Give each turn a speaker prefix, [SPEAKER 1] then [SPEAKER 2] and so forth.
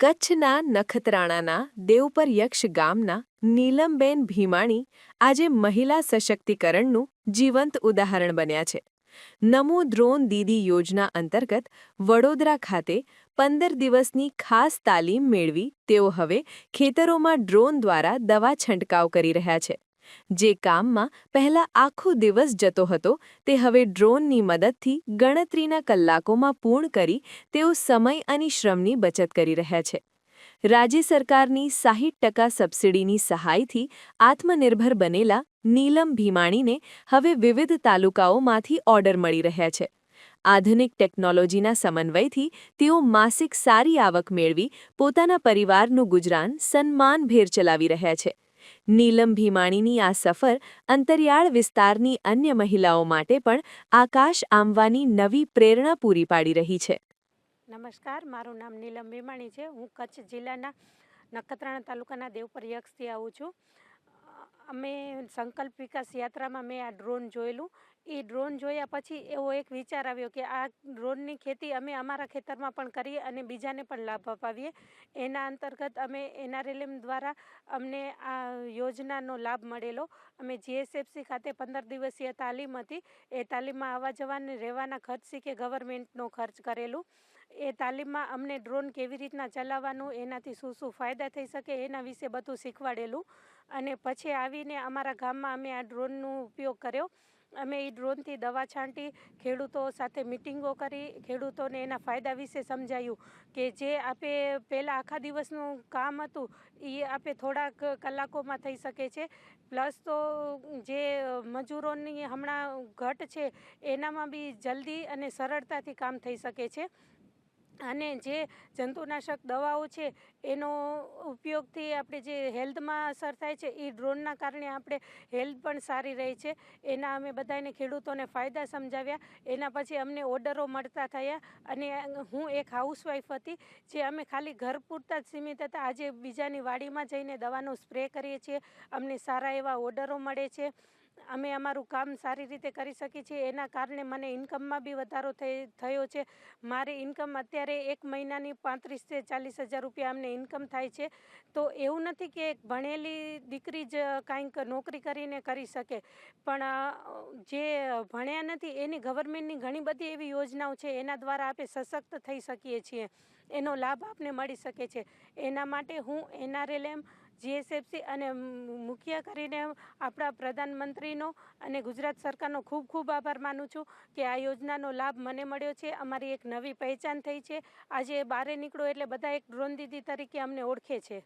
[SPEAKER 1] કચ્છના નખત્રાણાના દેવપર યક્ષ ગામના નીલમબેન ભીમાણી આજે મહિલા સશક્તિકરણનું જીવંત ઉદાહરણ બન્યા છે. નમો ડ્રોન દીદી યોજના અંતર્ગત વડોદરા ખાતે પંદર દિવસની ખાસ તાલીમ મેળવી તેઓ હવે ખેતરોમાં ડ્રોન દ્વારા દવા છંટકાવ કરી રહ્યા છે. જે કામમાં પહેલા આખો દિવસ જતો હતો, તે હવે ડ્રોનની મદદથી ગણતરીના કલાકોમાં પૂર્ણ કરી તેઓ સમય અને શ્રમની બચત કરી રહ્યા છે. રાજ્ય સરકારની સાહીઠ ટકા સબસિડીની સહાયથી આત્મનિર્ભર બનેલા નીલમ ભીમાણીને હવે વિવિધ તાલુકાઓમાંથી ઓર્ડર મળી રહ્યા છે. આધુનિક ટેકનોલોજીના સમન્વયથી તેઓ માસિક સારી આવક મેળવી પોતાના પરિવારનું ગુજરાન સન્માનભેર ચલાવી રહ્યા છે. નીલમ ભીમાણીની આ સફર અંતરિયાળ વિસ્તારની અન્ય મહિલાઓ માટે પણ આકાશ આંબવાની નવી પ્રેરણા પૂરી પાડી રહી છે.
[SPEAKER 2] નમસ્કાર, મારું નામ નીલમ ભીમાણી છે. હું કચ્છ જિલ્લાના નખત્રાણા તાલુકાના દેવપર યક્ષથી આવું છું. અમે સંકલ્પ વિકાસ યાત્રામાં મેં આ ડ્રોન જોયેલું. એ ડ્રોન જોયા પછી એવો એક વિચાર આવ્યો કે આ ડ્રોનની ખેતી અમે અમારા ખેતરમાં પણ કરીએ અને બીજાને પણ લાભ અપાવીએ. એના અંતર્ગત અમે એનઆરએલએમ દ્વારા અમને આ યોજનાનો લાભ મળેલો. અમે જીએસએફસી ખાતે પંદર દિવસીય તાલીમ હતી. એ તાલીમમાં આવવા જવાને રહેવાના ખર્ચ કે ગવર્મેન્ટનો ખર્ચ કરેલું. એ તાલીમમાં અમને ડ્રોન કેવી રીતના ચલાવવાનું, એનાથી શું શું ફાયદા થઈ શકે, એના વિશે બધું શીખવાડેલું. અને પછી આવીને અમારા ગામમાં અમે આ ડ્રોનનો ઉપયોગ કર્યો. અમે એ ડ્રોનથી દવા છાંટી, ખેડૂતો સાથે મિટિંગો કરી, ખેડૂતોને એના ફાયદા વિશે સમજાયું કે જે આપે પહેલાં આખા દિવસનું કામ હતું એ આપે થોડાક કલાકોમાં થઈ શકે છે. પ્લસ તો જે મજૂરોની હમણાં ઘટ છે, એનામાં બી જલ્દી અને સરળતાથી કામ થઈ શકે છે. અને જે જંતુનાશક દવાઓ છે, એનો ઉપયોગથી આપણે જે હેલ્થમાં અસર થાય છે એ ડ્રોનના કારણે આપણે હેલ્થ પણ સારી રહે છે. એના અમે બધાને ખેડૂતોને ફાયદા સમજાવ્યા. એના પછી અમને ઓર્ડરો મળતા થયા અને હું એક હાઉસવાઈફ હતી, જે અમે ખાલી ઘર પૂરતા જ સીમિત હતા. આજે બીજાની વાડીમાં જઈને દવાનો સ્પ્રે કરીએ છીએ. અમને સારા એવા ઓર્ડરો મળે છે. અમે અમારું કામ સારી રીતે કરી શકીએ છીએ. એના કારણે મને ઇન્કમમાં બી વધારો થઈ, થયો છે. મારી ઇન્કમ અત્યારે એક મહિનાની પાંત્રીસથી ચાલીસ હજાર રૂપિયા અમને ઇન્કમ થાય છે. તો એવું નથી કે એક ભણેલી દીકરી જ કાંઈક નોકરી કરીને કરી શકે. પણ જે ભણ્યા નથી, એની ગવર્મેન્ટની ઘણી બધી એવી યોજનાઓ છે. એના દ્વારા આપણે સશક્ત થઈ શકીએ છીએ. એનો લાભ આપને મળી શકે છે. એના માટે હું એનઆરએલએમ જીએસએફસી અને મુખ્ય કરીને આપણા પ્રધાનમંત્રીનો અને ગુજરાત સરકારનો ખૂબ ખૂબ આભાર માનું છું કે આ યોજનાનો લાભ મને મળ્યો છે. અમારી એક નવી પહેચાન થઈ છે. આજે બારે નીકળો એટલે બધા એક ડ્રોન દીદી તરીકે અમને ઓળખે છે.